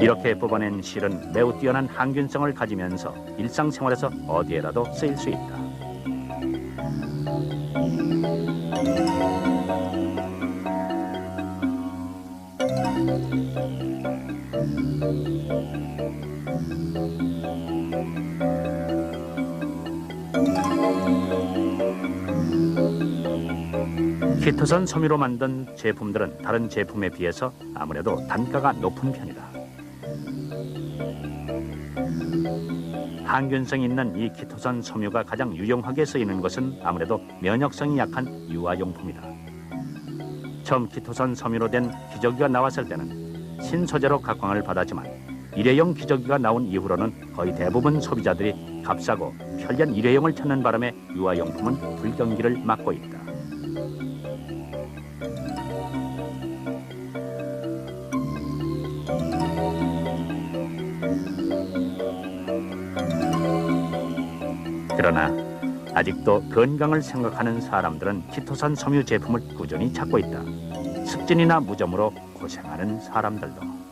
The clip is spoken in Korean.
이렇게 뽑아낸 실은 매우 뛰어난 항균성을 가지면서 일상생활에서 어디에라도 쓰일 수 있다. 키토산 섬유로 만든 제품들은 다른 제품에 비해서 아무래도 단가가 높은 편이다. 항균성이 있는 이 키토산 섬유가 가장 유용하게 쓰이는 것은 아무래도 면역성이 약한 유아용품이다. 처음 키토산 섬유로 된 기저귀가 나왔을 때는 신소재로 각광을 받았지만 일회용 기저귀가 나온 이후로는 거의 대부분 소비자들이 값싸고 편리한 일회용을 찾는 바람에 유아용품은 불경기를 맞고 있다. 그러나 아직도 건강을 생각하는 사람들은 키토산 섬유 제품을 꾸준히 찾고 있다. 습진이나 무좀으로 고생하는 사람들도.